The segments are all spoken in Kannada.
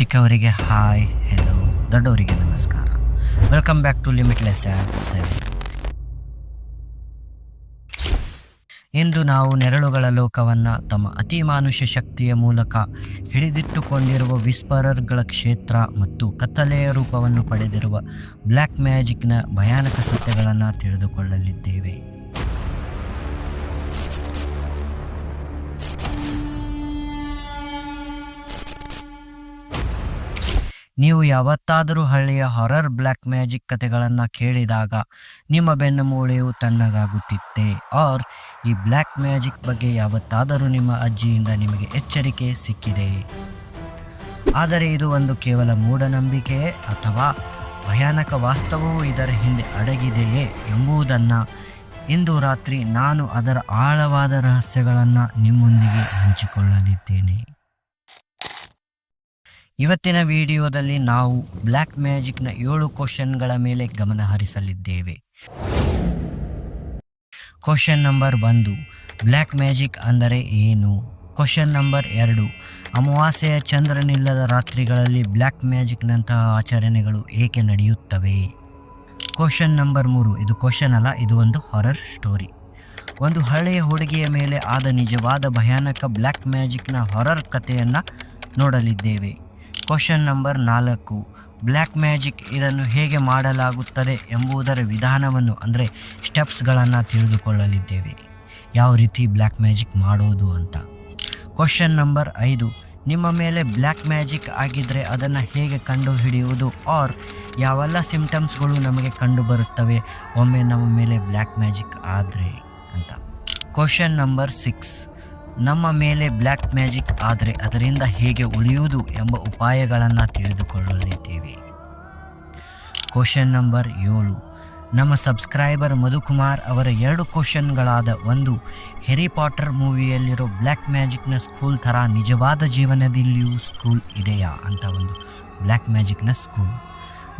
ಚಿಕ್ಕವರಿಗೆ ಹಾಯ್ ಹೆಲೋ ದೊಡ್ಡವರಿಗೆ ನಮಸ್ಕಾರ. Welcome back to limitless at ಇಂದು ನಾವು ನೆರಳುಗಳ ಲೋಕವನ್ನು ತಮ್ಮ ಅತಿಮಾನುಷ ಶಕ್ತಿಯ ಮೂಲಕ ಹಿಡಿದಿಟ್ಟುಕೊಂಡಿರುವ ವಿಸ್ಪರರ್ಗಳ ಕ್ಷೇತ್ರ ಮತ್ತು ಕತ್ತಲೆಯ ರೂಪವನ್ನು ಪಡೆದಿರುವ ಬ್ಲ್ಯಾಕ್ ಮ್ಯಾಜಿಕ್ನ ಭಯಾನಕ ಸತ್ಯಗಳನ್ನು ತಿಳಿದುಕೊಳ್ಳಲಿದ್ದೇವೆ. ನೀವು ಯಾವತ್ತಾದರೂ ಹಳ್ಳಿಯ ಹಾರರ್ ಬ್ಲ್ಯಾಕ್ ಮ್ಯಾಜಿಕ್ ಕಥೆಗಳನ್ನು ಕೇಳಿದಾಗ ನಿಮ್ಮ ಬೆನ್ನು ಮೂಳೆಯು ತಣ್ಣಗಾಗುತ್ತಿತ್ತೆ. ಆರ್ ಈ ಬ್ಲ್ಯಾಕ್ ಮ್ಯಾಜಿಕ್ ಬಗ್ಗೆ ಯಾವತ್ತಾದರೂ ನಿಮ್ಮ ಅಜ್ಜಿಯಿಂದ ನಿಮಗೆ ಎಚ್ಚರಿಕೆ ಸಿಕ್ಕಿದೆ. ಆದರೆ ಇದು ಒಂದು ಕೇವಲ ಮೂಢನಂಬಿಕೆ ಅಥವಾ ಭಯಾನಕ ವಾಸ್ತವವು ಇದರ ಹಿಂದೆ ಅಡಗಿದೆಯೇ ಎಂಬುದನ್ನು ಇಂದು ರಾತ್ರಿ ನಾನು ಅದರ ಆಳವಾದ ರಹಸ್ಯಗಳನ್ನು ನಿಮ್ಮೊಂದಿಗೆ ಹಂಚಿಕೊಳ್ಳಲಿದ್ದೇನೆ. ಇವತ್ತಿನ ವಿಡಿಯೋದಲ್ಲಿ ನಾವು ಬ್ಲ್ಯಾಕ್ ಮ್ಯಾಜಿಕ್ನ ಏಳು ಕ್ವಶನ್ಗಳ ಮೇಲೆ ಗಮನ ಹರಿಸಲಿದ್ದೇವೆ. ಕ್ವಶನ್ ನಂಬರ್ ಒಂದು, ಬ್ಲ್ಯಾಕ್ ಮ್ಯಾಜಿಕ್ ಅಂದರೆ ಏನು? ಕ್ವಶನ್ ನಂಬರ್ ಎರಡು, ಅಮಾವಾಸ್ಯೆಯ ಚಂದ್ರನಿಲ್ಲದ ರಾತ್ರಿಗಳಲ್ಲಿ ಬ್ಲ್ಯಾಕ್ ಮ್ಯಾಜಿಕ್ನಂತಹ ಆಚರಣೆಗಳು ಏಕೆ ನಡೆಯುತ್ತವೆ? ಕ್ವಶನ್ ನಂಬರ್ ಮೂರು, ಇದು ಕ್ವಶನ್ ಅಲ್ಲ, ಇದು ಒಂದು ಹಾರರ್ ಸ್ಟೋರಿ ಒಂದು ಹಳೆಯ ಹುಡುಗಿಯ ಮೇಲೆ ಆದ ನಿಜವಾದ ಭಯಾನಕ ಬ್ಲ್ಯಾಕ್ ಮ್ಯಾಜಿಕ್ನ ಹೊರರ್ ಕಥೆಯನ್ನು ನೋಡಲಿದ್ದೇವೆ. ಕ್ವಶನ್ ನಂಬರ್ ನಾಲ್ಕು, ಬ್ಲ್ಯಾಕ್ ಮ್ಯಾಜಿಕ್ ಇದನ್ನು ಹೇಗೆ ಮಾಡಲಾಗುತ್ತದೆ ಎಂಬುದರ ವಿಧಾನವನ್ನು ಅಂದರೆ ಸ್ಟೆಪ್ಸ್ಗಳನ್ನು ತಿಳಿದುಕೊಳ್ಳಲಿದ್ದೇವೆ. ಯಾವ ರೀತಿ ಬ್ಲ್ಯಾಕ್ ಮ್ಯಾಜಿಕ್ ಮಾಡೋದು ಅಂತ. ಕ್ವಶನ್ ನಂಬರ್ ಐದು, ನಿಮ್ಮ ಮೇಲೆ ಬ್ಲ್ಯಾಕ್ ಮ್ಯಾಜಿಕ್ ಆಗಿದ್ದರೆ ಅದನ್ನು ಹೇಗೆ ಕಂಡುಹಿಡಿಯುವುದು? ಆರ್, ಯಾವೆಲ್ಲ ಸಿಂಪ್ಟಮ್ಸ್ಗಳು ನಮಗೆ ಕಂಡುಬರುತ್ತವೆ? ಒಮ್ಮೆ ನಮ್ಮ ಮೇಲೆ ಬ್ಲ್ಯಾಕ್ ಮ್ಯಾಜಿಕ್ ಆದರೆ ಅಂತ. ಕ್ವಶನ್ ನಂಬರ್ ಸಿಕ್ಸ್ ನಮ್ಮ ಮೇಲೆ ಬ್ಲ್ಯಾಕ್ ಮ್ಯಾಜಿಕ್ ಆದರೆ ಅದರಿಂದ ಹೇಗೆ ಉಳಿಯುವುದು ಎಂಬ ಉಪಾಯಗಳನ್ನು ತಿಳಿದುಕೊಳ್ಳಲಿದ್ದೇವೆ. ಕ್ವಶನ್ ನಂಬರ್ ಏಳು. ನಮ್ಮ ಸಬ್ಸ್ಕ್ರೈಬರ್ ಮಧುಕುಮಾರ್ ಅವರ ಎರಡು ಕ್ವಶನ್ಗಳಾದ ಒಂದು ಹೆರಿ ಪಾಟರ್ ಮೂವಿಯಲ್ಲಿರೋ ಬ್ಲ್ಯಾಕ್ ಮ್ಯಾಜಿಕ್ನ ಸ್ಕೂಲ್ ಥರ ನಿಜವಾದ ಜೀವನದಲ್ಲಿಯೂ ಸ್ಕೂಲ್ ಇದೆಯಾ ಅಂತ ಒಂದು ಬ್ಲ್ಯಾಕ್ ಮ್ಯಾಜಿಕ್ನ ಸ್ಕೂಲ್.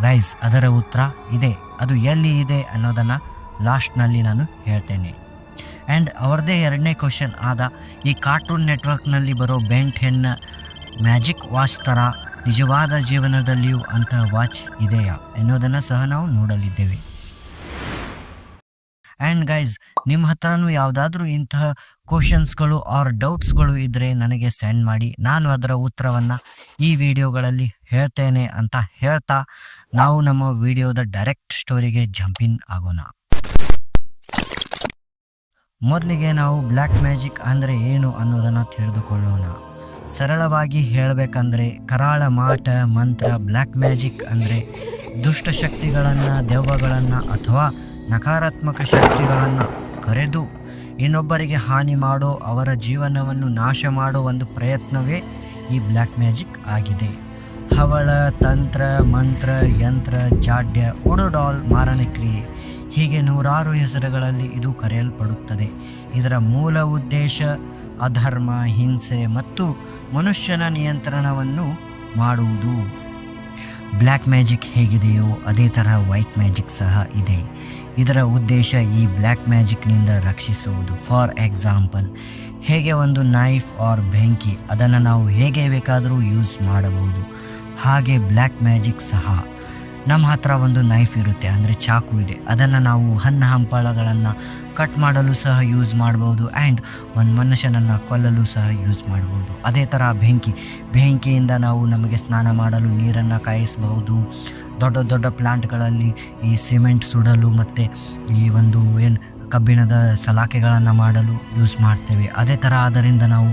ಗೈಸ್ ಅದರ ಉತ್ತರ ಇದೆ. ಅದು ಎಲ್ಲಿ ಇದೆ ಅನ್ನೋದನ್ನು ಲಾಸ್ಟ್ನಲ್ಲಿ ನಾನು ಹೇಳ್ತೇನೆ. ಆ್ಯಂಡ್ ಅವ್ರದ್ದೇ ಎರಡನೇ ಕ್ವಶನ್ ಆದ, ಈ ಕಾರ್ಟೂನ್ ನೆಟ್ವರ್ಕ್ನಲ್ಲಿ ಬರೋ ಬೆಂಟ್ ಹೆನ್ನ ಮ್ಯಾಜಿಕ್ ವಾಚ್ ಥರ ನಿಜವಾದ ಜೀವನದಲ್ಲಿಯೂ ಅಂತಹ ವಾಚ್ ಇದೆಯಾ ಎನ್ನುವುದನ್ನು ಸಹ ನಾವು ನೋಡಲಿದ್ದೇವೆ. ಆ್ಯಂಡ್ ಗೈಸ್ ನಿಮ್ಮ ಹತ್ರನೂ ಯಾವುದಾದ್ರೂ ಇಂತಹ ಕ್ವಶನ್ಸ್ಗಳು ಆರ್ ಡೌಟ್ಸ್ಗಳು ಇದ್ದರೆ ನನಗೆ ಸೆಂಡ್ ಮಾಡಿ, ನಾನು ಅದರ ಉತ್ತರವನ್ನು ಈ ವಿಡಿಯೋಗಳಲ್ಲಿ ಹೇಳ್ತೇನೆ ಅಂತ ಹೇಳ್ತಾ ನಾವು ನಮ್ಮ ವಿಡಿಯೋದ ಡೈರೆಕ್ಟ್ ಸ್ಟೋರಿಗೆ ಜಂಪಿನ್ ಆಗೋಣ. ಮೊದಲಿಗೆ ನಾವು ಬ್ಲ್ಯಾಕ್ ಮ್ಯಾಜಿಕ್ ಅಂದರೆ ಏನು ಅನ್ನೋದನ್ನು ತಿಳಿದುಕೊಳ್ಳೋಣ. ಸರಳವಾಗಿ ಹೇಳಬೇಕಂದ್ರೆ ಕರಾಳ ಮಾಟ, ಮಂತ್ರ ಬ್ಲ್ಯಾಕ್ ಮ್ಯಾಜಿಕ್ ಅಂದರೆ ದುಷ್ಟಶಕ್ತಿಗಳನ್ನು ದೆವ್ವಗಳನ್ನು ಅಥವಾ ನಕಾರಾತ್ಮಕ ಶಕ್ತಿಗಳನ್ನು ಕರೆದು ಇನ್ನೊಬ್ಬರಿಗೆ ಹಾನಿ ಮಾಡೋ ಅವರ ಜೀವನವನ್ನು ನಾಶ ಮಾಡೋ ಒಂದು ಪ್ರಯತ್ನವೇ ಈ ಬ್ಲ್ಯಾಕ್ ಮ್ಯಾಜಿಕ್ ಆಗಿದೆ. ಹವಳ, ತಂತ್ರ, ಮಂತ್ರ, ಯಂತ್ರ, ಜಾಡ್ಯ ಉಡುಡಾಲ್ ಮಾರಣ ಕ್ರಿಯೆ. ಹೀಗೆ ನೂರಾರು ಹೆಸರುಗಳಲ್ಲಿ ಇದು ಕರೆಯಲ್ಪಡುತ್ತದೆ. ಇದರ ಮೂಲ ಉದ್ದೇಶ ಅಧರ್ಮ, ಹಿಂಸೆ ಮತ್ತು ಮನುಷ್ಯನ ನಿಯಂತ್ರಣವನ್ನು ಮಾಡುವುದು. ಬ್ಲ್ಯಾಕ್ ಮ್ಯಾಜಿಕ್ ಹೇಗಿದೆಯೋ ಅದೇ ಥರ ವೈಟ್ ಮ್ಯಾಜಿಕ್ ಸಹ ಇದೆ. ಇದರ ಉದ್ದೇಶ ಈ ಬ್ಲ್ಯಾಕ್ ಮ್ಯಾಜಿಕ್ನಿಂದ ರಕ್ಷಿಸುವುದು. ಫಾರ್ ಎಕ್ಸಾಂಪಲ್, ಹೇಗೆ ಒಂದು ನೈಫ್ ಆರ್ ಬೆಂಕಿ ಅದನ್ನು ನಾವು ಹೇಗೆ ಬೇಕಾದರೂ ಯೂಸ್ ಮಾಡಬಹುದು. ಹಾಗೆ ಬ್ಲ್ಯಾಕ್ ಮ್ಯಾಜಿಕ್ ಸಹ. ನಮ್ಮ ಹತ್ರ ಒಂದು ನೈಫ್ ಇರುತ್ತೆ, ಅಂದರೆ ಚಾಕು ಇದೆ. ಅದನ್ನು ನಾವು ಹಣ್ಣು ಹಂಪಳಗಳನ್ನು ಕಟ್ ಮಾಡಲು ಸಹ ಯೂಸ್ ಮಾಡ್ಬೋದು ಆ್ಯಂಡ್ ಒಂದು ಮನುಷ್ಯನನ್ನು ಕೊಲ್ಲಲು ಸಹ ಯೂಸ್ ಮಾಡ್ಬೋದು. ಅದೇ ಥರ ಬೆಂಕಿ, ಬೆಂಕಿಯಿಂದ ನಾವು ನಮಗೆ ಸ್ನಾನ ಮಾಡಲು ನೀರನ್ನು ಕಾಯಿಸಬಹುದು. ದೊಡ್ಡ ದೊಡ್ಡ ಪ್ಲಾಂಟ್ಗಳಲ್ಲಿ ಈ ಸಿಮೆಂಟ್ ಸುಡಲು ಮತ್ತು ಈ ಒಂದು ಏನು ಕಬ್ಬಿಣದ ಸಲಾಕೆಗಳನ್ನು ಮಾಡಲು ಯೂಸ್ ಮಾಡ್ತೇವೆ. ಅದೇ ಥರ ಅದರಿಂದ ನಾವು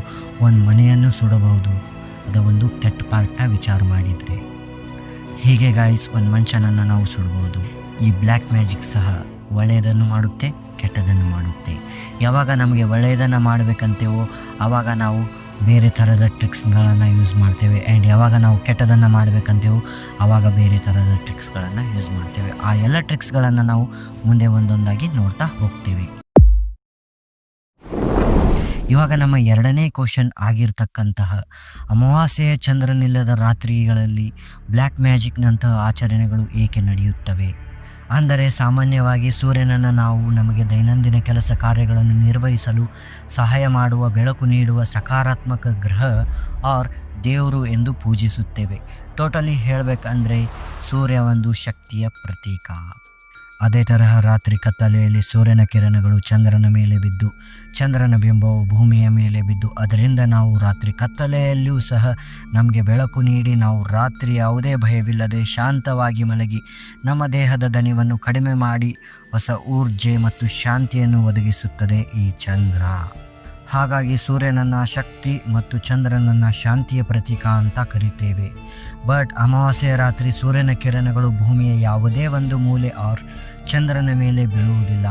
ಒಂದು ಮನೆಯನ್ನು ಸುಡಬಹುದು. ಅದು ಒಂದು ಕೆಟ್ಟ ಪಾರ್ಟ್ನ ವಿಚಾರ ಮಾಡಿದರೆ. ಹೀಗೆ ಗಾಯ್ಸ್ ಒಂದು ಮನುಷ್ಯನನ್ನು ನಾವು ಸುಡ್ಬೋದು. ಈ ಬ್ಲ್ಯಾಕ್ ಮ್ಯಾಜಿಕ್ ಸಹ ಒಳ್ಳೆಯದನ್ನು ಮಾಡುತ್ತೆ, ಕೆಟ್ಟದನ್ನು ಮಾಡುತ್ತೆ. ಯಾವಾಗ ನಮಗೆ ಒಳ್ಳೆಯದನ್ನು ಮಾಡಬೇಕಂತೇವೋ ಆವಾಗ ನಾವು ಬೇರೆ ಥರದ ಟ್ರಿಕ್ಸ್ಗಳನ್ನು ಯೂಸ್ ಮಾಡ್ತೇವೆ. ಆ್ಯಂಡ್ ಯಾವಾಗ ನಾವು ಕೆಟ್ಟದನ್ನು ಮಾಡಬೇಕಂತೇವೋ ಆವಾಗ ಬೇರೆ ಥರದ ಟ್ರಿಕ್ಸ್ಗಳನ್ನು ಯೂಸ್ ಮಾಡ್ತೇವೆ. ಆ ಎಲ್ಲ ಟ್ರಿಕ್ಸ್ಗಳನ್ನು ನಾವು ಮುಂದೆ ಒಂದೊಂದಾಗಿ ನೋಡ್ತಾ ಹೋಗ್ತೇವೆ. ಇವಾಗ ನಮ್ಮ ಎರಡನೇ ಕ್ವಶನ್ ಆಗಿರ್ತಕ್ಕಂತಹ ಅಮಾವಾಸ್ಯೆಯ ಚಂದ್ರನಿಲ್ಲದ ರಾತ್ರಿಗಳಲ್ಲಿ ಬ್ಲ್ಯಾಕ್ ಮ್ಯಾಜಿಕ್ನಂತಹ ಆಚರಣೆಗಳು ಏಕೆ ನಡೆಯುತ್ತವೆ? ಅಂದರೆ ಸಾಮಾನ್ಯವಾಗಿ ಸೂರ್ಯನನ್ನು ನಾವು ನಮಗೆ ದೈನಂದಿನ ಕೆಲಸ ಕಾರ್ಯಗಳನ್ನು ನಿರ್ವಹಿಸಲು ಸಹಾಯ ಮಾಡುವ, ಬೆಳಕು ನೀಡುವ ಸಕಾರಾತ್ಮಕ ಗ್ರಹ ಆರ್ ದೇವರು ಎಂದು ಪೂಜಿಸುತ್ತೇವೆ. ಟೋಟಲಿ ಹೇಳಬೇಕಂದ್ರೆ ಸೂರ್ಯ ಒಂದು ಶಕ್ತಿಯ ಪ್ರತೀಕ. ಅದೇ ತರಹ ರಾತ್ರಿ ಕತ್ತಲೆಯಲ್ಲಿ ಸೂರ್ಯನ ಕಿರಣಗಳು ಚಂದ್ರನ ಮೇಲೆ ಬಿದ್ದು, ಚಂದ್ರನ ಬಿಂಬವು ಭೂಮಿಯ ಮೇಲೆ ಬಿದ್ದು, ಅದರಿಂದ ನಾವು ರಾತ್ರಿ ಕತ್ತಲೆಯಲ್ಲಿಯೂ ಸಹ ನಮಗೆ ಬೆಳಕು ನೀಡಿ, ನಾವು ರಾತ್ರಿ ಯಾವುದೇ ಭಯವಿಲ್ಲದೆ ಶಾಂತವಾಗಿ ಮಲಗಿ, ನಮ್ಮ ದೇಹದ ದನಿವನ್ನು ಕಡಿಮೆ ಮಾಡಿ, ಹೊಸ ಊರ್ಜೆ ಮತ್ತು ಶಾಂತಿಯನ್ನು ಒದಗಿಸುತ್ತದೆ ಈ ಚಂದ್ರ. ಹಾಗಾಗಿ ಸೂರ್ಯನನ್ನ ಶಕ್ತಿ ಮತ್ತು ಚಂದ್ರನನ್ನು ಶಾಂತಿಯ ಪ್ರತೀಕ ಅಂತ ಕರಿತೇವೆ. ಬಟ್ ಅಮಾವಾಸ್ಯೆಯ ರಾತ್ರಿ ಸೂರ್ಯನ ಕಿರಣಗಳು ಭೂಮಿಯ ಯಾವುದೇ ಒಂದು ಮೂಲೆ ಆರ್ ಚಂದ್ರನ ಮೇಲೆ ಬೀಳುವುದಿಲ್ಲ.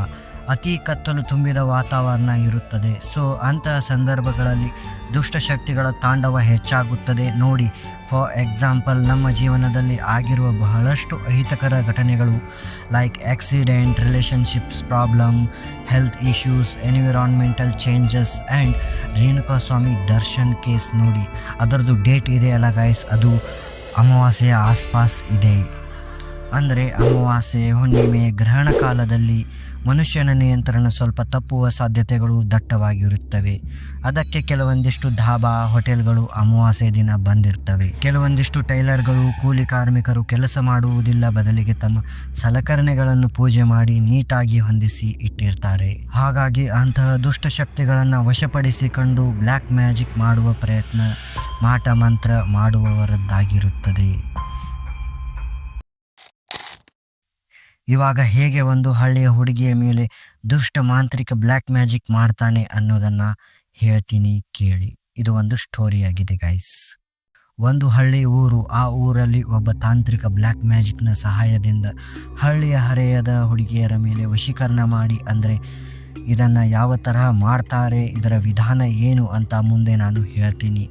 ಅತಿ ಕತ್ತಲು ತುಂಬಿದ ವಾತಾವರಣ ಇರುತ್ತದೆ. ಸೊ, ಅಂತಹ ಸಂದರ್ಭಗಳಲ್ಲಿ ದುಷ್ಟಶಕ್ತಿಗಳ ತಾಂಡವ ಹೆಚ್ಚಾಗುತ್ತದೆ. ನೋಡಿ ಫಾರ್ ಎಕ್ಸಾಂಪಲ್ ನಮ್ಮ ಜೀವನದಲ್ಲಿ ಆಗಿರುವ ಬಹಳಷ್ಟು ಅಹಿತಕರ ಘಟನೆಗಳು like accident relationships problem health issues environmental changes and Renuka Swamy Darshan case ನೋಡಿ. ಅದರದ್ದು ಡೇಟ್ ಇದೆ ಅಲ್ಲ ಗೈಸ್ ಅದು ಅಮಾವಾಸ್ಯೆಯ ಆಸ್ಪಾಸ್ ಇದೆ. ಅಂದರೆ ಅಮಾವಾಸ್ಯೆ ಹುಣ್ಣಿಮೆ ಗ್ರಹಣ ಕಾಲದಲ್ಲಿ ಮನುಷ್ಯನ ನಿಯಂತ್ರಣ ಸ್ವಲ್ಪ ತಪ್ಪುವ ಸಾಧ್ಯತೆಗಳು ದಟ್ಟವಾಗಿರುತ್ತವೆ. ಅದಕ್ಕೆ ಕೆಲವೊಂದಿಷ್ಟು ಧಾಬಾ, ಹೋಟೆಲ್ಗಳು ಅಮಾವಾಸ್ಯೆ ದಿನ ಬಂದಿರ್ತವೆ. ಕೆಲವೊಂದಿಷ್ಟು ಟೈಲರ್ಗಳು, ಕೂಲಿ ಕಾರ್ಮಿಕರು ಕೆಲಸ ಮಾಡುವುದಿಲ್ಲ, ಬದಲಿಗೆ ತಮ್ಮ ಸಲಕರಣೆಗಳನ್ನು ಪೂಜೆ ಮಾಡಿ ನೀಟಾಗಿ ಹೊಂದಿಸಿ ಇಟ್ಟಿರ್ತಾರೆ. ಹಾಗಾಗಿ ಅಂತಹ ದುಷ್ಟಶಕ್ತಿಗಳನ್ನು ವಶಪಡಿಸಿಕೊಂಡು ಬ್ಲ್ಯಾಕ್ ಮ್ಯಾಜಿಕ್ ಮಾಡುವ ಪ್ರಯತ್ನ, ಮಾಟ ಮಂತ್ರ ಮಾಡುವವರದ್ದಾಗಿರುತ್ತದೆ. ಇವಾಗ ಹೇಗೆ ಒಂದು ಹಳ್ಳಿಯ ಹುಡುಗಿಯ ಮೇಲೆ ದುಷ್ಟ ಮಾಂತ್ರಿಕ ಬ್ಲ್ಯಾಕ್ ಮ್ಯಾಜಿಕ್ ಮಾಡ್ತಾನೆ ಅನ್ನೋದನ್ನ ಹೇಳ್ತೀನಿ ಕೇಳಿ. ಇದು ಒಂದು ಸ್ಟೋರಿ ಆಗಿದೆ ಗೈಸ್ ಒಂದು ಹಳ್ಳಿ ಊರು, ಆ ಊರಲ್ಲಿ ಒಬ್ಬ ತಾಂತ್ರಿಕ ಬ್ಲ್ಯಾಕ್ ಮ್ಯಾಜಿಕ್ನ ಸಹಾಯದಿಂದ ಹಳ್ಳಿಯ ಹರೆಯದ ಹುಡುಗಿಯರ ಮೇಲೆ ವಶೀಕರಣ ಮಾಡಿ, ಅಂದರೆ ಇದನ್ನು ಯಾವ ತರಹ ಮಾಡ್ತಾರೆ, ಇದರ ವಿಧಾನ ಏನು ಅಂತ ಮುಂದೆ ನಾನು ಹೇಳ್ತೀನಿ.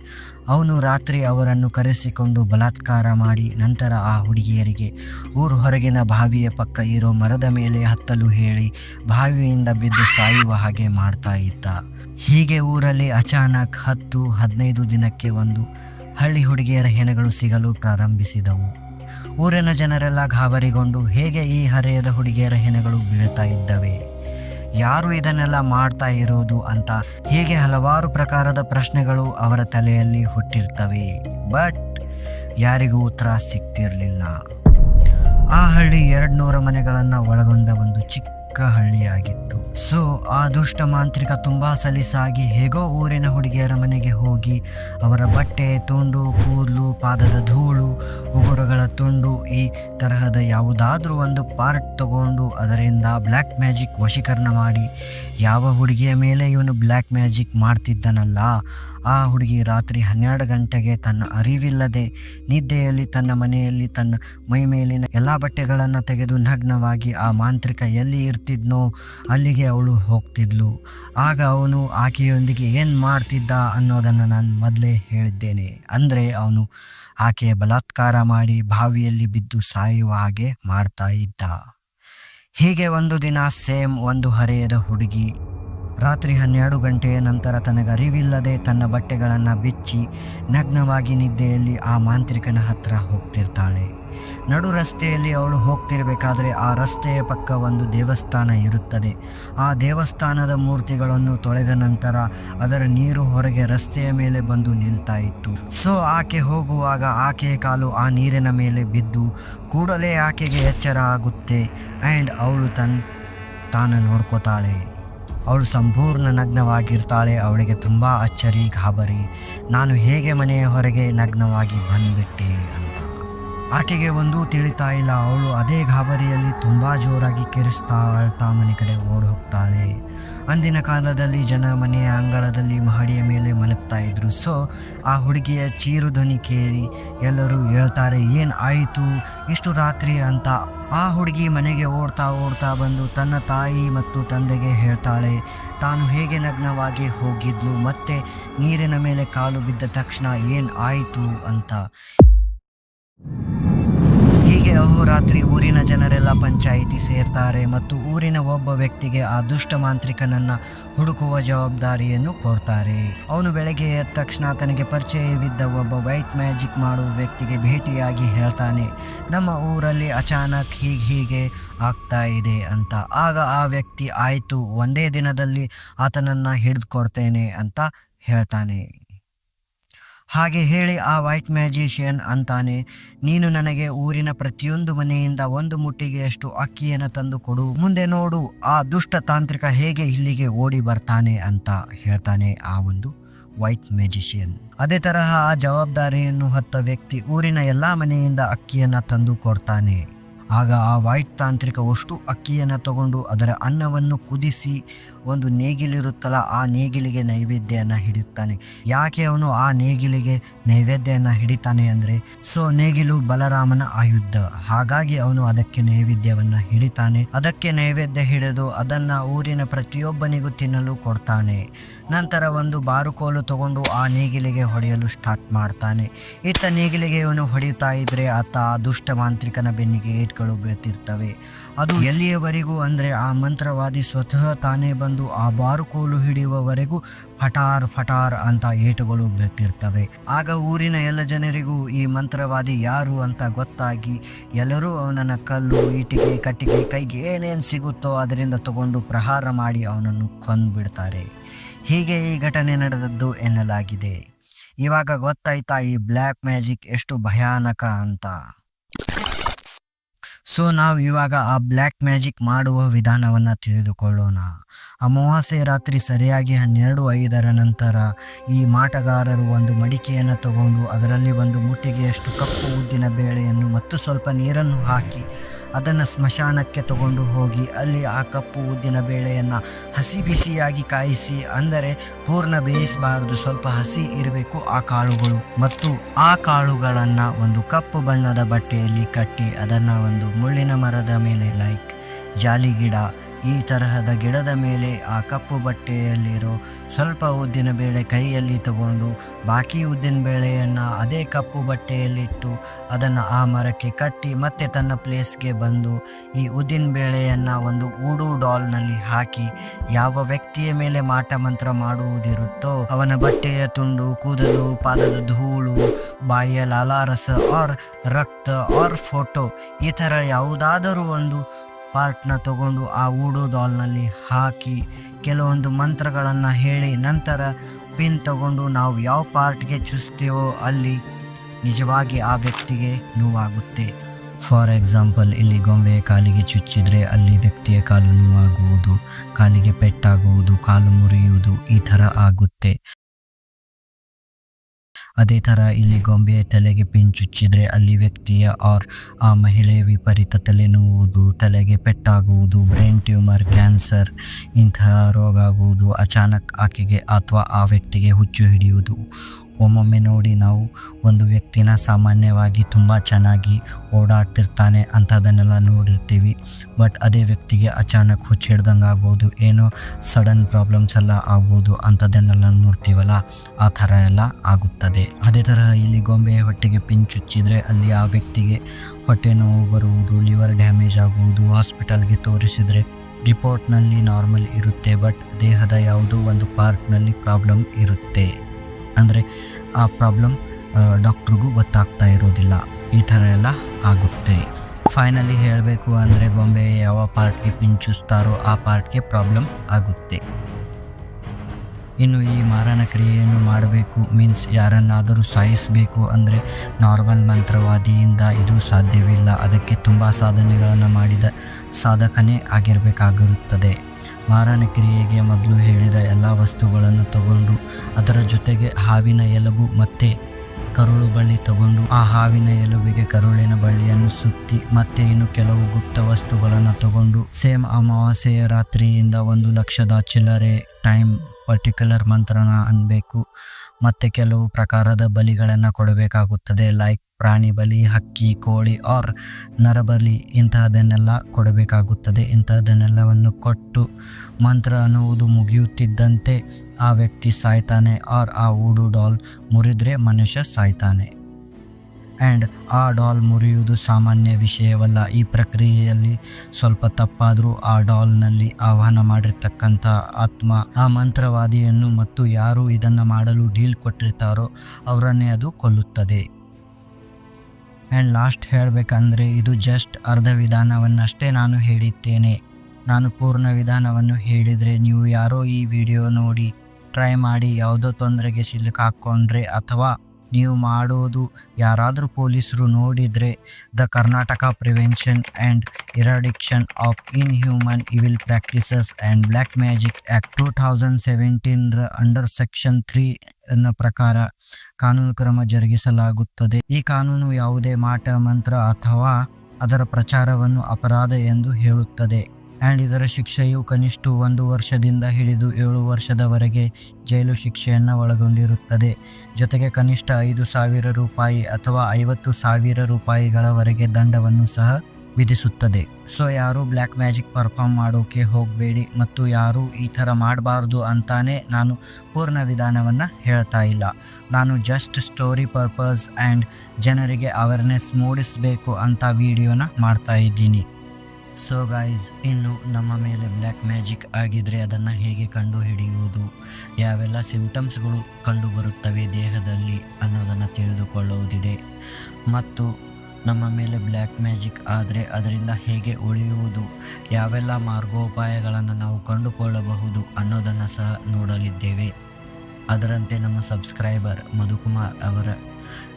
ಅವನು ರಾತ್ರಿ ಅವರನ್ನು ಕರೆಸಿಕೊಂಡು ಬಲಾತ್ಕಾರ ಮಾಡಿ ನಂತರ ಆ ಹುಡುಗಿಯರಿಗೆ, ಊರು ಹೊರಗಿನ ಬಾವಿಯ ಪಕ್ಕ ಇರೋ ಮರದ ಮೇಲೆ ಹತ್ತಲು ಹೇಳಿ, ಬಾವಿಯಿಂದ ಬಿದ್ದು ಸಾಯುವ ಹಾಗೆ ಮಾಡ್ತಾ ಇದ್ದ. ಹೀಗೆ ಊರಲ್ಲಿ ಅಚಾನಕ್ ಹತ್ತು, ಹದಿನೈದು ದಿನಕ್ಕೆ ಒಂದು ಹಳ್ಳಿ ಹುಡುಗಿಯರ ಹೆಣಗಳು ಸಿಗಲು ಪ್ರಾರಂಭಿಸಿದವು. ಊರಿನ ಜನರೆಲ್ಲ ಗಾಬರಿಗೊಂಡು ಹೇಗೆ ಈ ಹರೆಯದ ಹುಡುಗಿಯರ ಹೆಣಗಳು ಬೀಳ್ತಾ ಇದ್ದವೆ? ಯಾರು ಇದನ್ನೆಲ್ಲ ಮಾಡ್ತಾ ಇರೋದು ಅಂತ ಹೀಗೆ ಹಲವಾರು ಪ್ರಕಾರದ ಪ್ರಶ್ನೆಗಳು ಅವರ ತಲೆಯಲ್ಲಿ ಹುಟ್ಟಿರ್ತವೆ. ಬಟ್ ಯಾರಿಗೂ ಉತ್ತರ ಸಿಗ್ತಿರಲಿಲ್ಲ. ಆ ಹಳ್ಳಿ ಎರಡು ನೂರ ಮನೆಗಳನ್ನು ಒಳಗೊಂಡ ಒಂದು ಚಿಕ್ಕ ಹಳ್ಳಿಯಾಗಿತ್ತು. ಸೊ, ಆ ದುಷ್ಟ ಮಾಂತ್ರಿಕ ತುಂಬ ಸಲೀಸಾಗಿ ಹೇಗೋ ಊರಿನ ಹುಡುಗಿಯರ ಮನೆಗೆ ಹೋಗಿ ಅವರ ಬಟ್ಟೆ, ತುಂಡು, ಕೂದಲು, ಪಾದದ ಧೂಳು, ಉಗುರುಗಳ ತುಂಡು ಈ ತರಹದ ಯಾವುದಾದ್ರೂ ಒಂದು ಪಾರ್ಟ್ ತಗೊಂಡು ಅದರಿಂದ ಬ್ಲ್ಯಾಕ್ ಮ್ಯಾಜಿಕ್ ವಶೀಕರಣ ಮಾಡಿ, ಯಾವ ಹುಡುಗಿಯ ಮೇಲೆ ಇವನು ಬ್ಲ್ಯಾಕ್ ಮ್ಯಾಜಿಕ್ ಮಾಡ್ತಿದ್ದನಲ್ಲ ಆ ಹುಡುಗಿ ರಾತ್ರಿ ಹನ್ನೆರಡು ಗಂಟೆಗೆ ತನ್ನ ಅರಿವಿಲ್ಲದೆ ನಿದ್ದೆಯಲ್ಲಿ ತನ್ನ ಮನೆಯಲ್ಲಿ ತನ್ನ ಮೈ ಮೇಲಿನ ಎಲ್ಲ ಬಟ್ಟೆಗಳನ್ನು ತೆಗೆದು ನಗ್ನವಾಗಿ ಆ ಮಾಂತ್ರಿಕ ಎಲ್ಲಿ ಇರ್ತಿದ್ನೋ ಅಲ್ಲಿಗೆ ಅವಳು ಹೋಗ್ತಿದ್ಲು. ಆಗ ಅವನು ಆಕೆಯೊಂದಿಗೆ ಏನು ಮಾಡ್ತಿದ್ದ ಅನ್ನೋದನ್ನು ನಾನು ಮೊದಲೇ ಹೇಳಿದ್ದೇನೆ. ಅಂದರೆ ಅವನು ಆಕೆಯ ಬಲಾತ್ಕಾರ ಮಾಡಿ ಬಾವಿಯಲ್ಲಿ ಬಿದ್ದು ಸಾಯುವ ಹಾಗೆ ಮಾಡ್ತಾ ಇದ್ದ. ಹೀಗೆ ಒಂದು ದಿನ ಸೇಮ್ ಒಂದು ಹರೆಯದ ಹುಡುಗಿ ರಾತ್ರಿ ಹನ್ನೆರಡು ಗಂಟೆಯ ನಂತರ ತನಗರಿವಿಲ್ಲದೆ ತನ್ನ ಬಟ್ಟೆಗಳನ್ನು ಬಿಚ್ಚಿ ನಗ್ನವಾಗಿ ನಿದ್ದೆಯಲ್ಲಿ ಆ ಮಾಂತ್ರಿಕನ ಹತ್ರ ಹೋಗ್ತಿರ್ತಾಳೆ. ನಡು ರಸ್ತೆಯಲ್ಲಿ ಅವಳು ಹೋಗ್ತಿರಬೇಕಾದರೆ ಆ ರಸ್ತೆಯ ಪಕ್ಕ ಒಂದು ದೇವಸ್ಥಾನ ಇರುತ್ತದೆ. ಆ ದೇವಸ್ಥಾನದ ಮೂರ್ತಿಗಳನ್ನು ತೊಳೆದ ನಂತರ ಅದರ ನೀರು ಹೊರಗೆ ರಸ್ತೆಯ ಮೇಲೆ ಬಂದು ನಿಲ್ತಾ ಇತ್ತು. ಸೊ, ಆಕೆ ಹೋಗುವಾಗ ಆಕೆಯ ಕಾಲು ಆ ನೀರಿನ ಮೇಲೆ ಬಿದ್ದು ಕೂಡಲೇ ಆಕೆಗೆ ಎಚ್ಚರ ಆಗುತ್ತೆ. ಆ್ಯಂಡ್ ಅವಳು ತನ್ನ ತಾನು ನೋಡ್ಕೋತಾಳೆ. ಅವಳು ಸಂಪೂರ್ಣ ನಗ್ನವಾಗಿರ್ತಾಳೆ ಅವಳಿಗೆ ತುಂಬ ಅಚ್ಚರಿ ಗಾಬರಿ. ನಾನು ಹೇಗೆ ಮನೆಯ ಹೊರಗೆ ನಗ್ನವಾಗಿ ಬಂದ್ಬಿಟ್ಟೆ ಅಂತ. ಆಕೆಗೆ ಒಂದೂ ತಿಳಿತಾ ಇಲ್ಲ. ಅವಳು ಅದೇ ಗಾಬರಿಯಲ್ಲಿ ತುಂಬ ಜೋರಾಗಿ ಕಿರಿಸ್ತಾ ಅಳ್ತಾ ಮನೆ ಕಡೆ ಓಡಿ ಹೋಗ್ತಾಳೆ. ಅಂದಿನ ಕಾಲದಲ್ಲಿ ಜನ ಮನೆಯ ಅಂಗಳದಲ್ಲಿ ಮಹಡಿಯ ಮೇಲೆ ಮಲಗ್ತಾ ಇದ್ರು. ಸೊ ಆ ಹುಡುಗಿಯ ಚೀರು ಧ್ವನಿ ಕೇಳಿ ಎಲ್ಲರೂ ಹೇಳ್ತಾರೆ, ಏನು ಆಯಿತು? ಇಷ್ಟು ರಾತ್ರಿ ಅಂತ. ಆ ಹುಡುಗಿ ಮನೆಗೆ ಓಡ್ತಾ ಓಡ್ತಾ ಬಂದು ತನ್ನ ತಾಯಿ ಮತ್ತು ತಂದೆಗೆ ಹೇಳ್ತಾಳೆ, ತಾನು ಹೇಗೆ ನಗ್ನವಾಗಿ ಹೋಗಿದ್ಲು? ಮತ್ತೆ ನೀರಿನ ಮೇಲೆ ಕಾಲು ಬಿದ್ದ ತಕ್ಷಣ ಏನು ಆಯಿತು? ಅಂತ. ಅಹೋರಾತ್ರಿ ಊರಿನ ಜನರೆಲ್ಲ ಪಂಚಾಯಿತಿ ಸೇರ್ತಾರೆ ಮತ್ತು ಊರಿನ ಒಬ್ಬ ವ್ಯಕ್ತಿಗೆ ಆ ದುಷ್ಟ ಮಾಂತ್ರಿಕನನ್ನ ಹುಡುಕುವ ಜವಾಬ್ದಾರಿಯನ್ನು ಕೊಡ್ತಾರೆ. ಅವನು ಬೆಳಗ್ಗೆ ಎದ್ದ ತಕ್ಷಣ ತನಗೆ ಪರಿಚಯವಿದ್ದ ಒಬ್ಬ ವೈಟ್ ಮ್ಯಾಜಿಕ್ ಮಾಡುವ ವ್ಯಕ್ತಿಗೆ ಭೇಟಿಯಾಗಿ ಹೇಳ್ತಾನೆ, ನಮ್ಮ ಊರಲ್ಲಿ ಅಚಾನಕ್ ಹೀಗೆ ಹೀಗೆ ಆಗ್ತಾ ಇದೆ ಅಂತ. ಆಗ ಆ ವ್ಯಕ್ತಿ, ಆಯಿತು, ಒಂದೇ ದಿನದಲ್ಲಿ ಆತನನ್ನು ಹಿಡಿದು ಕೊಡ್ತೇನೆ ಅಂತ ಹೇಳ್ತಾನೆ. ಹಾಗೆ ಹೇಳಿ ಆ ವೈಟ್ ಮ್ಯಾಜಿಷಿಯನ್ ಅಂತಾನೆ, ನೀನು ನನಗೆ ಊರಿನ ಪ್ರತಿಯೊಂದು ಮನೆಯಿಂದ ಒಂದು ಮುಟ್ಟಿಗೆಯಷ್ಟು ಅಕ್ಕಿಯನ್ನು ತಂದು ಕೊಡು, ಮುಂದೆ ನೋಡು, ಆ ದುಷ್ಟ ತಾಂತ್ರಿಕ ಹೇಗೆ ಇಲ್ಲಿಗೆ ಓಡಿ ಬರ್ತಾನೆ ಅಂತ ಹೇಳ್ತಾನೆ ಆ ಒಂದು ವೈಟ್ ಮ್ಯಾಜಿಷಿಯನ್ ಅದೇ ತರಹ ಆ ಜವಾಬ್ದಾರಿಯನ್ನು ಹೊತ್ತ ವ್ಯಕ್ತಿ ಊರಿನ ಎಲ್ಲಾ ಮನೆಯಿಂದ ಅಕ್ಕಿಯನ್ನು ತಂದು ಕೊಡ್ತಾನೆ. ಆಗ ಆ ವೈಟ್ ತಾಂತ್ರಿಕ ಅಷ್ಟು ಅಕ್ಕಿಯನ್ನು ತಗೊಂಡು ಅದರ ಅನ್ನವನ್ನು ಕುದಿಸಿ ಒಂದು ನೇಗಿಲಿರುತ್ತಲ್ಲ ಆ ನೇಗಿಲಿಗೆ ನೈವೇದ್ಯವನ್ನು ಹಿಡಿಯುತ್ತಾನೆ. ಯಾಕೆ ಅವನು ಆ ನೇಗಿಲಿಗೆ ನೈವೇದ್ಯವನ್ನು ಹಿಡಿತಾನೆ ಅಂದರೆ, ಸೊ ನೇಗಿಲು ಬಲರಾಮನ ಆಯುಧ. ಹಾಗಾಗಿ ಅವನು ಅದಕ್ಕೆ ನೈವೇದ್ಯವನ್ನು ಹಿಡಿತಾನೆ. ಅದಕ್ಕೆ ನೈವೇದ್ಯ ಹಿಡಿದು ಅದನ್ನು ಊರಿನ ಪ್ರತಿಯೊಬ್ಬನಿಗೂ ತಿನ್ನಲು ಕೊಡ್ತಾನೆ. ನಂತರ ಒಂದು ಬಾರುಕೋಲು ತಗೊಂಡು ಆ ನೇಗಿಲಿಗೆ ಹೊಡೆಯಲು ಸ್ಟಾರ್ಟ್ ಮಾಡ್ತಾನೆ. ಇತ್ತ ನೇಗಿಲಿಗೆ ಇವನು ಹೊಡೆಯುತ್ತಾ ಇದ್ರೆ ಆತ ಆ ದುಷ್ಟ ಮಾಂತ್ರಿಕನ ಬೆನ್ನಿಗೆ ಏಟ್ಗಳು ಬೆತ್ತಿರ್ತವೆ. ಅದು ಎಲ್ಲಿಯವರೆಗೂ? ಅಂದ್ರೆ ಆ ಮಂತ್ರವಾದಿ ಸ್ವತಃ ತಾನೇ ಬಂದು ಆ ಬಾರುಕೋಲು ಹಿಡಿಯುವವರೆಗೂ ಫಟಾರ್ ಫಟಾರ್ ಅಂತ ಏಟುಗಳು ಬೆತ್ತಿರ್ತವೆ. ಆಗ ಊರಿನ ಎಲ್ಲ ಜನರಿಗೂ ಈ ಮಂತ್ರವಾದಿ ಯಾರು ಅಂತ ಗೊತ್ತಾಗಿ ಎಲ್ಲರೂ ಅವನನ್ನ ಕಲ್ಲು, ಈಟಿಗೆ, ಕಟ್ಟಿಗೆ, ಕೈಗೆ ಏನೇನು ಸಿಗುತ್ತೋ ಅದರಿಂದ ತಗೊಂಡು ಪ್ರಹಾರ ಮಾಡಿ ಅವನನ್ನು ಕೊಂದ್ಬಿಡ್ತಾರೆ. ಹೀಗೆ ಈ ಘಟನೆ ನಡೆದದ್ದು ಎನ್ನಲಾಗಿದೆ. ಇವಾಗ ಗೊತ್ತಾಯ್ತಾ ಈ ಬ್ಲ್ಯಾಕ್ ಮ್ಯಾಜಿಕ್ ಎಷ್ಟು ಭಯಾನಕ ಅಂತ? ಸೊ ನಾವು ಇವಾಗ ಆ ಬ್ಲ್ಯಾಕ್ ಮ್ಯಾಜಿಕ್ ಮಾಡುವ ವಿಧಾನವನ್ನು ತಿಳಿದುಕೊಳ್ಳೋಣ. ಅಮಾವಾಸ್ಯೆ ರಾತ್ರಿ ಸರಿಯಾಗಿ ಹನ್ನೆರಡು ಐದರ ನಂತರ ಈ ಮಾಟಗಾರರು ಒಂದು ಮಡಿಕೆಯನ್ನು ತಗೊಂಡು ಅದರಲ್ಲಿ ಒಂದು ಮುಟ್ಟಿಗೆಯಷ್ಟು ಕಪ್ಪು ಉದ್ದಿನ ಬೇಳೆಯನ್ನು ಮತ್ತು ಸ್ವಲ್ಪ ನೀರನ್ನು ಹಾಕಿ ಅದನ್ನು ಸ್ಮಶಾನಕ್ಕೆ ತಗೊಂಡು ಹೋಗಿ ಅಲ್ಲಿ ಆ ಕಪ್ಪು ಉದ್ದಿನ ಬೇಳೆಯನ್ನು ಹಸಿ ಬಿಸಿಯಾಗಿ ಕಾಯಿಸಿ ಅಂದರೆ ಪೂರ್ಣ ಬೇಯಿಸಬಾರದು, ಸ್ವಲ್ಪ ಹಸಿ ಇರಬೇಕು ಆ ಕಾಳುಗಳು. ಮತ್ತು ಆ ಕಾಳುಗಳನ್ನು ಒಂದು ಕಪ್ಪು ಬಣ್ಣದ ಬಟ್ಟೆಯಲ್ಲಿ ಕಟ್ಟಿ ಅದನ್ನು ಒಂದು ಮುಳ್ಳಿನ ಮರದ ಮೇಲೆ ಲೈಕ್ ಜಾಲಿ ಗಿಡ ಈ ತರಹದ ಗಿಡದ ಮೇಲೆ ಆ ಕಪ್ಪು ಬಟ್ಟೆಯಲ್ಲಿರೋ ಸ್ವಲ್ಪ ಉದ್ದಿನ ಬೇಳೆ ಕೈಯಲ್ಲಿ ತಗೊಂಡು ಬಾಕಿ ಉದ್ದಿನ ಬೇಳೆಯನ್ನು ಅದೇ ಕಪ್ಪು ಬಟ್ಟೆಯಲ್ಲಿಟ್ಟು ಅದನ್ನು ಆ ಮರಕ್ಕೆ ಕಟ್ಟಿ ಮತ್ತೆ ತನ್ನ ಪ್ಲೇಸ್ಗೆ ಬಂದು ಈ ಉದ್ದಿನ ಬೇಳೆಯನ್ನು ಒಂದು ಊಡು ಡಾಲ್ನಲ್ಲಿ ಹಾಕಿ ಯಾವ ವ್ಯಕ್ತಿಯ ಮೇಲೆ ಮಾಟ ಮಂತ್ರ ಮಾಡುವುದಿರುತ್ತೋ ಅವನ ಬಟ್ಟೆಯ ತುಂಡು, ಕೂದಲು, ಪಾದದ ಧೂಳು, ಬಾಯಿಯ ಲಾಲಾರಸ ಆರ್ ರಕ್ತ ಆರ್ ಫೋಟೋ ಈ ಥರ ಯಾವುದಾದರೂ ಒಂದು ಪಾರ್ಟ್ನ ತಗೊಂಡು ಆ ಊಡೋ ಡಾಲ್ನಲ್ಲಿ ಹಾಕಿ ಕೆಲವೊಂದು ಮಂತ್ರಗಳನ್ನು ಹೇಳಿ ನಂತರ ಪಿನ್ ತಗೊಂಡು ನಾವು ಯಾವ ಪಾರ್ಟ್ಗೆ ಚುಸ್ತೀವೋ ಅಲ್ಲಿ ನಿಜವಾಗಿ ಆ ವ್ಯಕ್ತಿಗೆ ನೋವಾಗುತ್ತೆ. ಫಾರ್ ಎಕ್ಸಾಂಪಲ್, ಇಲ್ಲಿ ಗೊಂಬೆಯ ಕಾಲಿಗೆ ಚುಚ್ಚಿದರೆ ಅಲ್ಲಿ ವ್ಯಕ್ತಿಯ ಕಾಲು ನೋವಾಗುವುದು, ಕಾಲಿಗೆ ಪೆಟ್ಟಾಗುವುದು, ಕಾಲು ಮುರಿಯುವುದು ಈ ಥರ ಆಗುತ್ತೆ. ಅದೇ ಥರ ಇಲ್ಲಿ ಗೊಂಬೆಯ ತಲೆಗೆ ಪಿಂಚುಚ್ಚಿದ್ರೆ ಅಲ್ಲಿ ವ್ಯಕ್ತಿಯ ಆರ್, ಆ ಮಹಿಳೆಯ ವಿಪರೀತ ತಲೆನೋವುದು ತಲೆಗೆ ಪೆಟ್ಟಾಗುವುದು, ಬ್ರೈನ್ ಟ್ಯೂಮರ್, ಕ್ಯಾನ್ಸರ್, ಇಂತಹ ರೋಗ ಆಗುವುದು, ಅಚಾನಕ್ ಆಕೆಗೆ ಅಥವಾ ಆ ವ್ಯಕ್ತಿಗೆ ಹುಚ್ಚು ಹಿಡಿಯುವುದು. ಒಮ್ಮೊಮ್ಮೆ ನೋಡಿ ನಾವು ಒಂದು ವ್ಯಕ್ತಿನ ಸಾಮಾನ್ಯವಾಗಿ ತುಂಬ ಚೆನ್ನಾಗಿ ಓಡಾಡ್ತಿರ್ತಾನೆ ಅಂಥದನ್ನೆಲ್ಲ ನೋಡಿರ್ತೀವಿ. ಬಟ್ ಅದೇ ವ್ಯಕ್ತಿಗೆ ಅಚಾನಕ್ ಹುಚ್ಚು ಹಿಡ್ದಂಗೆ ಆಗ್ಬೋದು, ಏನೋ ಸಡನ್ ಪ್ರಾಬ್ಲಮ್ಸ್ ಎಲ್ಲ ಆಗ್ಬೋದು ಅಂಥದ್ದನ್ನೆಲ್ಲ ನೋಡ್ತೀವಲ್ಲ, ಆ ಥರ ಎಲ್ಲ ಆಗುತ್ತದೆ. ಅದೇ ಥರ ಇಲ್ಲಿ ಗೊಂಬೆಯ ಹೊಟ್ಟೆಗೆ ಪಿಂಚುಚ್ಚಿದ್ರೆ ಅಲ್ಲಿ ಆ ವ್ಯಕ್ತಿಗೆ ಹೊಟ್ಟೆ ನೋವು ಬರುವುದು, ಲಿವರ್ ಡ್ಯಾಮೇಜ್ ಆಗುವುದು, ಹಾಸ್ಪಿಟಲ್ಗೆ ತೋರಿಸಿದರೆ ರಿಪೋರ್ಟ್ನಲ್ಲಿ ನಾರ್ಮಲ್ ಇರುತ್ತೆ, ಬಟ್ ದೇಹದ ಯಾವುದೋ ಒಂದು ಪಾರ್ಟ್ನಲ್ಲಿ ಪ್ರಾಬ್ಲಮ್ ಇರುತ್ತೆ. ಅಂದರೆ ಆ ಪ್ರಾಬ್ಲಮ್ ಡಾಕ್ಟ್ರಿಗೂ ಗೊತ್ತಾಗ್ತಾ ಇರೋದಿಲ್ಲ. ಈ ಥರ ಎಲ್ಲ ಆಗುತ್ತೆ. ಫೈನಲಿ ಹೇಳಬೇಕು ಅಂದರೆ ಗೊಂಬೆ ಯಾವ ಪಾರ್ಟ್ಗೆ ಪಿಂಚುಸ್ತಾರೋ ಆ ಪಾರ್ಟ್ಗೆ ಪ್ರಾಬ್ಲಮ್ ಆಗುತ್ತೆ. ಇನ್ನು ಈ ಮಾರಣ ಕ್ರಿಯೆಯನ್ನು ಮಾಡಬೇಕು. ಮೀನ್ಸ್ ಯಾರನ್ನಾದರೂ ಸಾಯಿಸಬೇಕು ಅಂದರೆ ನಾರ್ಮಲ್ ಮಂತ್ರವಾದಿಯಿಂದ ಇದು ಸಾಧ್ಯವಿಲ್ಲ. ಅದಕ್ಕೆ ತುಂಬ ಸಾಧನೆಗಳನ್ನು ಮಾಡಿದ ಸಾಧಕನೇ ಆಗಿರಬೇಕಾಗಿರುತ್ತದೆ. ಮಾರಣ ಕ್ರಿಯೆಗೆ ಮೊದಲು ಹೇಳಿದ ಎಲ್ಲ ವಸ್ತುಗಳನ್ನು ತಗೊಂಡು ಅದರ ಜೊತೆಗೆ ಹಾವಿನ ಎಲುಬು ಮತ್ತು ಕರುಳು ಬಳ್ಳಿ ತಗೊಂಡು ಆ ಹಾವಿನ ಎಲುಬಿಗೆ ಕರುಳಿನ ಬಳ್ಳಿಯನ್ನು ಸುತ್ತಿ ಮತ್ತೆ ಇನ್ನು ಕೆಲವು ಗುಪ್ತ ವಸ್ತುಗಳನ್ನು ತಗೊಂಡು ಸೇಮ್ ಅಮಾವಾಸ್ಯೆಯ ರಾತ್ರಿಯಿಂದ ಒಂದು ಲಕ್ಷದ ಚಿಲ್ಲರೆ ಟೈಮ್ ಪರ್ಟಿಕ್ಯುಲರ್ ಮಂತ್ರನ ಅನ್ಬೇಕು. ಮತ್ತೆ ಕೆಲವು ಪ್ರಕಾರದ ಬಲಿಗಳನ್ನು ಕೊಡಬೇಕಾಗುತ್ತದೆ. ಲೈಕ್ ಪ್ರಾಣಿ ಬಲಿ, ಹಕ್ಕಿ, ಕೋಳಿ ಆರ್ ನರಬಲಿ ಇಂತಹದನ್ನೆಲ್ಲ ಕೊಡಬೇಕಾಗುತ್ತದೆ. ಇಂತಹದನ್ನೆಲ್ಲವನ್ನು ಕೊಟ್ಟು ಮಂತ್ರ ಅನ್ನುವುದು ಮುಗಿಯುತ್ತಿದ್ದಂತೆ ಆ ವ್ಯಕ್ತಿ ಸಾಯ್ತಾನೆ ಆರ್ ಆ ಊಡು ಡಾಲ್ ಮುರಿದ್ರೆ ಮನುಷ್ಯ ಸಾಯ್ತಾನೆ. ಆ್ಯಂಡ್ ಆ ಡಾಲ್ ಮುರಿಯುವುದು ಸಾಮಾನ್ಯ ವಿಷಯವಲ್ಲ. ಈ ಪ್ರಕ್ರಿಯೆಯಲ್ಲಿ ಸ್ವಲ್ಪ ತಪ್ಪಾದರೂ ಆ ಡಾಲ್ನಲ್ಲಿ ಆಹ್ವಾನ ಮಾಡಿರ್ತಕ್ಕಂಥ ಆತ್ಮ ಆ ಮಂತ್ರವಾದಿಯನ್ನು ಮತ್ತು ಯಾರು ಇದನ್ನು ಮಾಡಲು ಡೀಲ್ ಕೊಟ್ಟಿರ್ತಾರೋ ಅವರನ್ನೇ ಅದು ಕೊಲ್ಲುತ್ತದೆ. ಆ್ಯಂಡ್ ಲಾಸ್ಟ್ ಹೇಳಬೇಕಂದ್ರೆ ಇದು ಜಸ್ಟ್ ಅರ್ಧ ವಿಧಾನವನ್ನಷ್ಟೇ ನಾನು ಹೇಳಿದ್ದೇನೆ. ನಾನು ಪೂರ್ಣ ವಿಧಾನವನ್ನು ಹೇಳಿದರೆ ನೀವು ಯಾರೋ ಈ ವಿಡಿಯೋ ನೋಡಿ ಟ್ರೈ ಮಾಡಿ, ಯಾವುದೋ ತೊಂದರೆಗೆ ಸಿಲುಕಾಕ್ಕೊಂಡ್ರೆ ಅಥವಾ ನೀವು ಮಾಡೋದು ಯಾರಾದರೂ ಪೊಲೀಸರು ನೋಡಿದರೆ, the Karnataka prevention and eradication of inhuman evil practices and black magic act two thousand ಸೆವೆಂಟೀನ್ರ under section three ನ ಪ್ರಕಾರ ಕಾನೂನು ಕ್ರಮ ಜರುಗಿಸಲಾಗುತ್ತದೆ. ಈ ಕಾನೂನು ಯಾವುದೇ ಮಾಟ, ಮಂತ್ರ ಅಥವಾ ಅದರ ಪ್ರಚಾರವನ್ನು ಅಪರಾಧ ಎಂದು ಹೇಳುತ್ತದೆ. ಆ್ಯಂಡ್ ಇದರ ಶಿಕ್ಷೆಯು ಕನಿಷ್ಠ ಒಂದು ವರ್ಷದಿಂದ ಹಿಡಿದು ಏಳು ವರ್ಷದವರೆಗೆ ಜೈಲು ಶಿಕ್ಷೆಯನ್ನು ಒಳಗೊಂಡಿರುತ್ತದೆ. ಜೊತೆಗೆ ಕನಿಷ್ಠ ಐದು ಸಾವಿರ ರೂಪಾಯಿ ಅಥವಾ ಐವತ್ತು ಸಾವಿರ ರೂಪಾಯಿಗಳವರೆಗೆ ದಂಡವನ್ನು ಸಹ ವಿಧಿಸುತ್ತದೆ. ಸೊ, ಯಾರು ಬ್ಲ್ಯಾಕ್ ಮ್ಯಾಜಿಕ್ ಪರ್ಫಾರ್ಮ್ ಮಾಡೋಕೆ ಹೋಗಬೇಡಿ ಮತ್ತು ಯಾರು ಈ ಥರ ಮಾಡಬಾರ್ದು ಅಂತಾನೆ ನಾನು ಪೂರ್ಣ ವಿಧಾನವನ್ನು ಹೇಳ್ತಾ ಇಲ್ಲ. ನಾನು ಜಸ್ಟ್ ಸ್ಟೋರಿ ಪರ್ಪಸ್ ಆ್ಯಂಡ್ ಜನರಿಗೆ ಅವೇರ್ನೆಸ್ ಮೂಡಿಸಬೇಕು ಅಂತ ವಿಡಿಯೋನ ಮಾಡ್ತಾ ಇದ್ದೀನಿ. ಸೊ ಗಾಯ್ಸ್ ಇನ್ನು ನಮ್ಮ ಮೇಲೆ ಬ್ಲ್ಯಾಕ್ ಮ್ಯಾಜಿಕ್ ಆಗಿದ್ರೆ ಅದನ್ನು ಹೇಗೆ ಕಂಡು ಹಿಡಿಯುವುದು ಯಾವೆಲ್ಲ ಸಿಂಪ್ಟಮ್ಸ್ಗಳು ಕಂಡುಬರುತ್ತವೆ ದೇಹದಲ್ಲಿ ಅನ್ನೋದನ್ನು ತಿಳಿದುಕೊಳ್ಳುವುದಿದೆ. ಮತ್ತು ನಮ್ಮ ಮೇಲೆ ಬ್ಲ್ಯಾಕ್ ಮ್ಯಾಜಿಕ್ ಆದರೆ ಅದರಿಂದ ಹೇಗೆ ಉಳಿಯುವುದು? ಯಾವೆಲ್ಲ ಮಾರ್ಗೋಪಾಯಗಳನ್ನು ನಾವು ಕಂಡುಕೊಳ್ಳಬಹುದು ಅನ್ನೋದನ್ನು ಸಹ ನೋಡಲಿದ್ದೇವೆ. ಅದರಂತೆ ನಮ್ಮ ಸಬ್ಸ್ಕ್ರೈಬರ್ ಮಧುಕುಮಾರ್ ಅವರ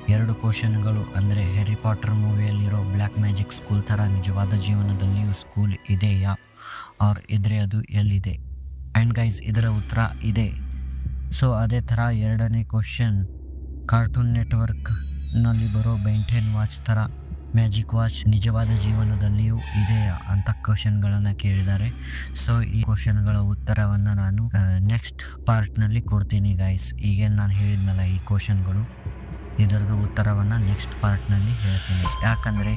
ಎರಡು ಕ್ವಶನ್ಗಳು, ಅಂದರೆ ಹ್ಯಾರಿ ಪಾಟರ್ ಮೂವಿಯಲ್ಲಿರೋ ಬ್ಲ್ಯಾಕ್ ಮ್ಯಾಜಿಕ್ ಸ್ಕೂಲ್ ಥರ ನಿಜವಾದ ಜೀವನದಲ್ಲಿಯೂ ಸ್ಕೂಲ್ ಇದೆಯಾ? ಆರ್, ಇದ್ರೆ ಅದು ಎಲ್ಲಿದೆ? ಆ್ಯಂಡ್ ಗೈಸ್, ಇದರ ಉತ್ತರ ಇದೆ. ಸೊ, ಅದೇ ಥರ ಎರಡನೇ ಕ್ವಶನ್, ಕಾರ್ಟೂನ್ ನೆಟ್ವರ್ಕ್ನಲ್ಲಿ ಬರೋ ಬೆಂಟೆನ್ ವಾಚ್ ಥರ ಮ್ಯಾಜಿಕ್ ವಾಚ್ ನಿಜವಾದ ಜೀವನದಲ್ಲಿಯೂ ಇದೆಯಾ ಅಂತ ಕ್ವಶನ್ಗಳನ್ನು ಕೇಳಿದ್ದಾರೆ. ಸೊ, ಈ ಕ್ವಶನ್ಗಳ ಉತ್ತರವನ್ನು ನಾನು ನೆಕ್ಸ್ಟ್ ಪಾರ್ಟ್ನಲ್ಲಿ ಕೊಡ್ತೀನಿ ಗೈಸ್. ಈಗೇನು ನಾನು ಹೇಳಿದ್ನಲ್ಲ ಈ ಕ್ವಶನ್ಗಳು. ಇದರದ್ದು ಉತ್ತರವನ್ನು ನೆಕ್ಸ್ಟ್ ಪಾರ್ಟ್ನಲ್ಲಿ ಹೇಳ್ತೀನಿ. ಯಾಕಂದರೆ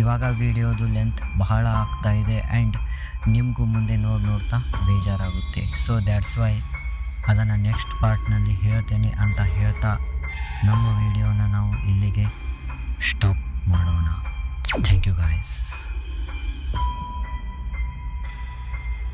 ಇವಾಗ ವಿಡಿಯೋದು ಲೆಂತ್ ಬಹಳ ಆಗ್ತಾ ಇದೆ ಆ್ಯಂಡ್ ನಿಮಗೂ ಮುಂದೆ ನೋಡಿ ನೋಡ್ತಾ ಬೇಜಾರಾಗುತ್ತೆ. ಸೊ ದ್ಯಾಟ್ಸ್ ವೈ ಅದನ್ನು ನೆಕ್ಸ್ಟ್ ಪಾರ್ಟ್ನಲ್ಲಿ ಹೇಳ್ತೇನೆ ಅಂತ ಹೇಳ್ತಾ ನಮ್ಮ ವಿಡಿಯೋನ ನಾವು ಇಲ್ಲಿಗೆ ಸ್ಟಾಪ್ ಮಾಡೋಣ. Thank you guys